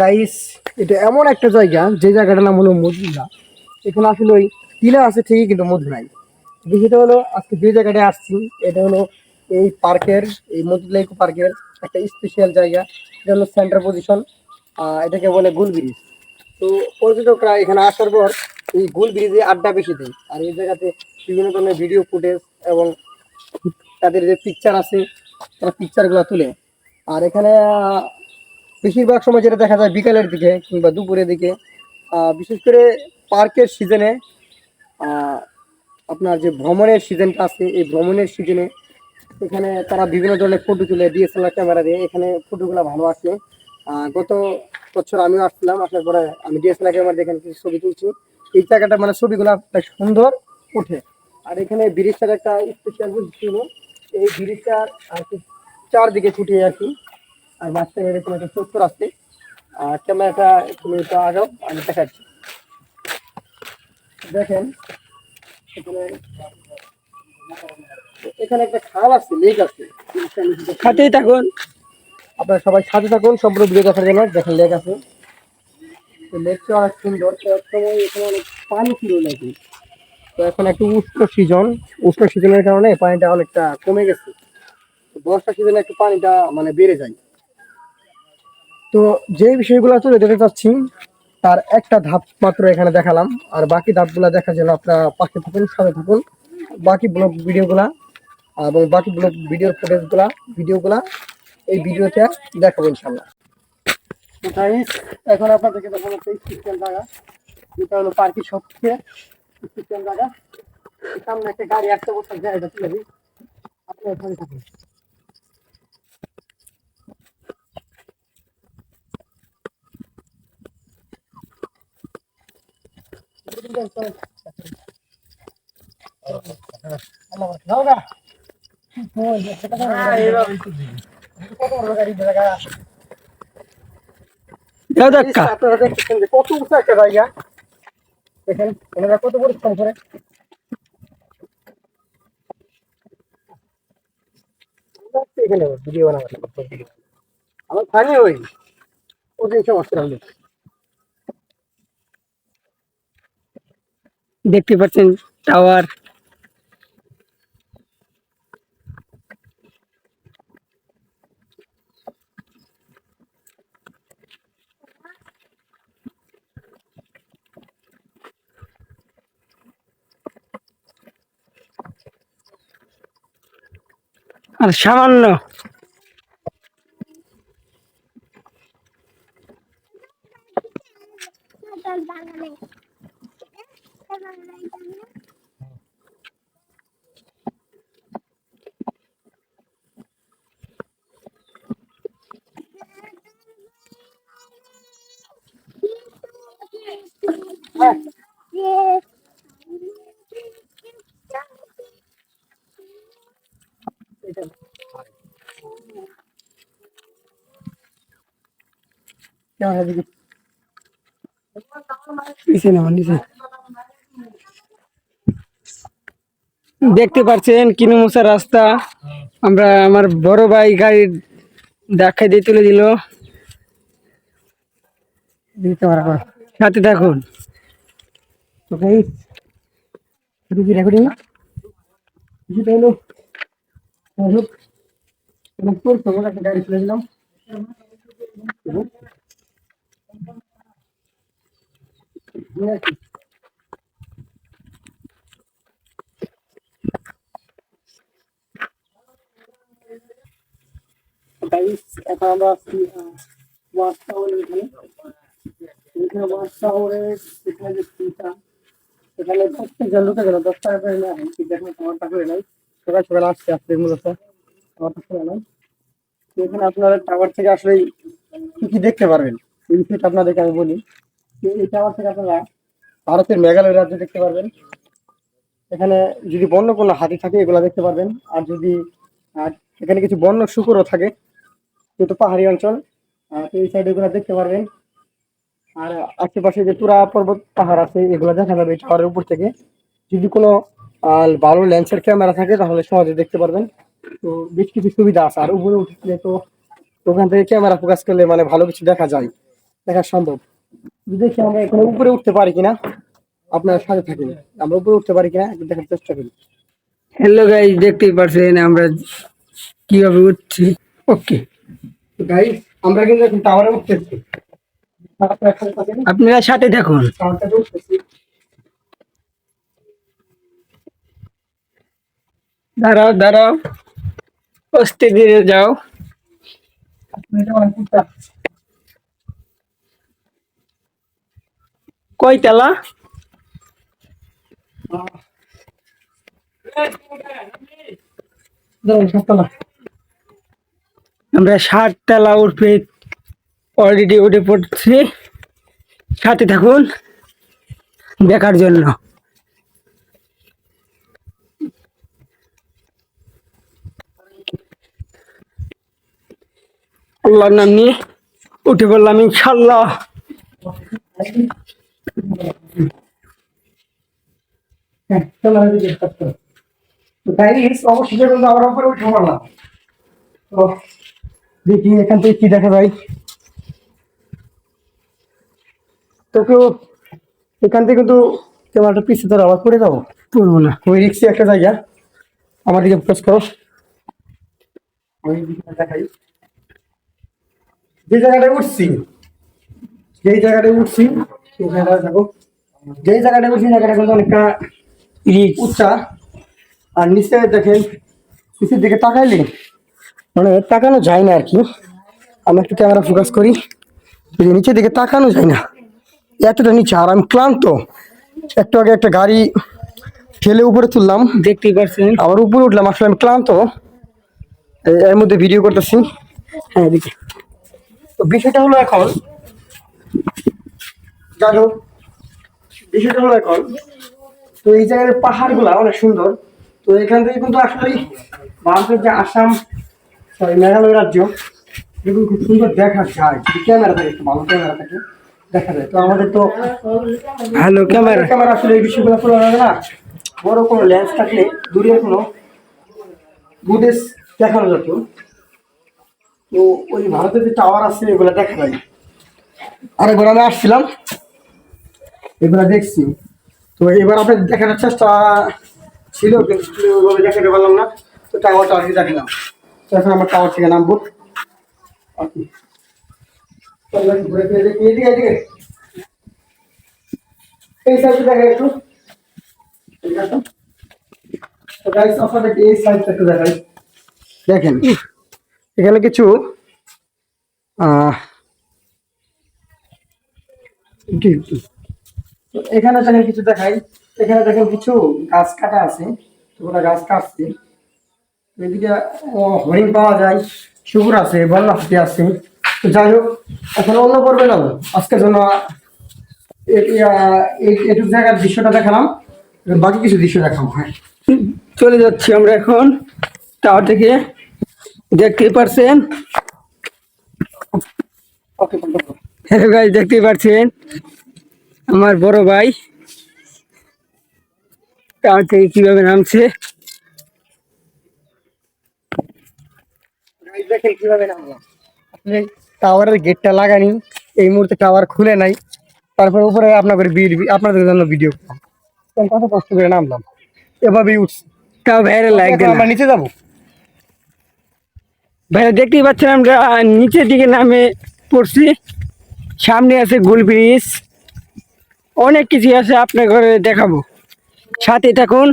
Guys এটা এমন একটা জায়গা, যে জায়গাটার নাম হলো মধুরা। এখানে আসলে ওই টিলা আছে ঠিকই, কিন্তু মধু নাই। বিষয়টা হলো, আজকে যে জায়গাটা আসছি, এটা হলো এই পার্কের, এই মধুলা ইকো পার্কের একটা স্পেশাল জায়গা। এটা হলো সেন্টার পজিশন এটাকে বলে গুল ব্রিজ। তো পর্যটকরা এখানে আসার পর এই গুল ব্রিজে আড্ডা বেশি দেয়। আর এই জায়গাতে বিভিন্ন ধরনের ভিডিও ফুটেজ এবং তাদের যে পিকচার আছে, তারা পিকচারগুলো তুলে। আর এখানে বেশিরভাগ সময় যেটা দেখা যায় বিকালের দিকে কিংবা দুপুরের দিকে বিশেষ করে পার্কের সিজনে আপনার যে ভ্রমণের সিজনটা আছে, এই ভ্রমণের সিজনে এখানে তারা বিভিন্ন ধরনের ফটো তুলে ডিএসএলআর ক্যামেরা দিয়ে এখানে ফটোগুলো ভালো আসে। গত বছর আমিও আসছিলাম, আসার পরে আমি ডিএসএলআর ক্যামেরা দিয়ে এখানে ছবি তুলছি। এই জায়গাটা মানে ছবিগুলো সুন্দর ওঠে। আর এখানে ব্রিজটার একটা স্পেশাল ছিল এই ব্রিজটার চারদিকে ছুটিয়ে আর কি আর মাঝখানে এরকম একটা চত্বর আছে। আর ক্যামেরাটা তুমি একটু আগাও আমি দেখাচ্ছি। দেখেন এখানে এখানে একটা খাল আছে লেক আছে। সাথেই থাকুন। আপনারা সবাই সাথে থাকুন সম্পূর্ণ ভিডিও দেখার জন্য। দেখেন লেক আছে। লেকটা অনেক সুন্দর। সময় এখানে অনেক পানি ছিল নাকি? তো এখন একটু উষ্ণ সিজন উষ্ণ সিজনের কারণে পানিটা অনেকটা কমে গেছে। তো বর্ষা সিজনে একটু পানিটা মানে বেড়ে যায়। তো যে বিষয়গুলো তুলে ধরতে চাচ্ছি। তার একটা ধাপ মাত্র এখানে দেখালাম। আর বাকি ধাপগুলো দেখার জন্য আপনারা পাশে থাকুন, সাথে থাকুন। বাকি ব্লগ ভিডিওগুলা এবং বাকি ব্লগ ভিডিওর ফুটেজগুলা ভিডিওগুলা এই ভিডিওতে দেখাবো ইনশাল্লাহ এখন আপনাদেরকে একটা স্পেশাল জায়গা। যেটা হলো পার্কের সবচেয়ে স্পেশাল জায়গা। সামনে একটা গাড়ি আসতে বসে জায়গাটা তুলে দিই। আপনি ওখানে থাকুন যাও গা ওই যে সেটা কত বড় গাড়ি জায়গা যাও দেখা কত উঁচু একটা জায়গা দেখেন ওনারা কত পরিশ্রম করে এখানে আমার ফানি ওই ওদের সমস্যা হলো। দেখতে পাচ্ছেন টাওয়ার। আর সামান্য দেখতে পাচ্ছেন কিনুমুসা রাস্তা। আমরা আমার বড় ভাই গাড়ি দেখাই দিয়ে তুলে দিল। সাথে থাকুন। রেকর্ডিং। গাড়ি তুলে দিলাম এখন আমরা এখানে গেল দশ টাকা করে নেয় কিন্তু এখন খাবারটা করে নাই সকাল সকাল আসছে আসলে মূলত তো এখানে আপনারা টাওয়ার থেকে আসলে কি কি দেখতে পারবেন? এই আপনাদেরকে আমি বলি। এই টাওয়ার থেকে আপনারা ভারতের মেঘালয় রাজ্য দেখতে পারবেন। এখানে যদি বন্য কোনো হাতি থাকে, এগুলো দেখতে পারবেন। আর যদি, আর এখানে কিছু বন্য শুকুরও থাকে, যেহেতু পাহাড়ি অঞ্চল তো এই সাইডে এগুলো দেখতে পারবেন। আর আশেপাশে যে তুরা পর্বত পাহাড় আছে, এগুলো দেখা যাবে টাওয়ারের উপর থেকে। যদি কোনো ভালো লেন্সের ক্যামেরা থাকে, তাহলে সহজে দেখতে পারবেন। তো বেশ কিছু সুবিধা আছে। আর উপরে উঠলে তো ওখান থেকে ক্যামেরা ফোকাস করলে মানে ভালো কিছু দেখা যায়, দেখা সম্ভব। দেখি আমরা এখানে উপরে উঠতে পারি কিনা আপনার সাথে থাকেন আমরা উপরে উঠতে পারি কিনা দেখার চেষ্টা করি। হ্যালো গাইজ দেখতেই পারছেন আমরা কীভাবে উঠছি। ওকে। গাইস আমরা কিন্তু এখন টাওয়ারে উঠতেছি। আপনারা আপনারা সাথে দেখুন। উঠতেছি। দাঁড়াও দাঁড়াও। অস্তে ধীরে যাও এটা অনেক উঁচা। কয় আমরা ষাট তালা উঠে অলরেডি উঠে পড়ছি। সাথে থাকুন, দেখার জন্য। আল্লাহর নাম নিয়ে উঠে পড়লাম ইনশাল্লাহ। হ্যাঁ, অবশেষে কিন্তু আমরা উপরে উঠে পড়লাম। তো দেখি এখান থেকে কি দেখা যায় তো কেউ এখান থেকে কিন্তু ক্যামেরাটা পিছিয়ে ধরে আবার পড়ে যাব? পড়ব না। ওই রিক্সি একটা জায়গা। আমার দিকে ফোকাস করো। দেখাই। যে জায়গাটায় উঠছি যেই জায়গাটায় উঠছি সেই জায়গাটা দেখো উঠছি জায়গাটা কিন্তু অনেকটা উচ্চা। আর নিচে দেখেন নিচের দিকে তাকাইলে মানে তাকানো যায় না আর কি। আমি একটু ক্যামেরা ফোকাস করি। নিচের দিকে তাকানো যায় না এতটা নিচে আর আমি ক্লান্ত। একটু আগে একটা গাড়ি ঠেলে উপরে তুললাম। দেখতেই পারছেন। আবার উপরে উঠলাম আসলে আমি ক্লান্ত। এর মধ্যে ভিডিও করতেছি। হ্যাঁ এদিকে। তো বিষয়টা হলো এখন যাই হোক বিষয়টা হলো এখন তো এই জায়গার পাহাড়গুলা অনেক সুন্দর। তো এখান থেকে কিন্তু আসলে ভারতের যে আসাম সরি মেঘালয় রাজ্য এগুলো খুব সুন্দর দেখা যায়। যদি ক্যামেরা থাকে একটু ভালো ক্যামেরা থাকে দেখা যায়। তো আমাদের তো হ্যালো ক্যামেরা ক্যামেরা আসলে এই বিষয়গুলো তোলা যাবে না। বড় কোনো লেন্স থাকলে দূরে কোনো ফুটেজ দেখানো যেত তো ওই ভারতের যে টাওয়ার আছে এগুলো দেখা যায়। আর এবার আমি আসছিলাম। এগুলো দেখছি। তো এবার আপনার দেখানোর চেষ্টা ছিল দেখাতে পারলাম না। তো টাওয়ারটা আর কি দেখালাম। তো এখন আমার টাওয়ার থেকে নামবো। আর কি। এই দেখেন এখানে কিছু আহ, এখানে দেখেন কিছু দেখাই। এখানে দেখেন কিছু গাছ কাটা আছে তো ওরা গাছ কাটছে। এদিকে হরিণ পাওয়া যায় শুকুর আছে ফুটি আছে। তো যাই হোক এখন অন্য পর্বে যাব। আজকের জন্য এ- আহ, এটুকু জায়গার দৃশ্যটা দেখালাম বাকি কিছু দৃশ্য দেখাবো হ্যাঁ। চলে যাচ্ছি আমরা এখন টাওয়ার থেকে। দেখতেই পারছেন হ্যালো গাইজ দেখতেই পারছেন আমার বড় ভাই। টাওয়ার থেকে কীভাবে নামছে? দেখেন কীভাবে নামলাম আসলে টাওয়ারের গেটটা লাগানি এই মুহূর্তে টাওয়ার খুলে নাই তারপর উপরে আপনাদের আপনাদের জন্য ভিডিও কত কষ্ট করে নামলাম? এভাবেই উঠছি। তাও ভাইয়ের লাইক আমরা নিচে যাব? ভাইরা দেখতেই পাচ্ছেন আমরা নিচের দিকে নামে পড়ছি। সামনে আছে গোল ব্রিজ অনেক কিছু আছে আপনার ঘরে দেখাবো। সাথে থাকুন।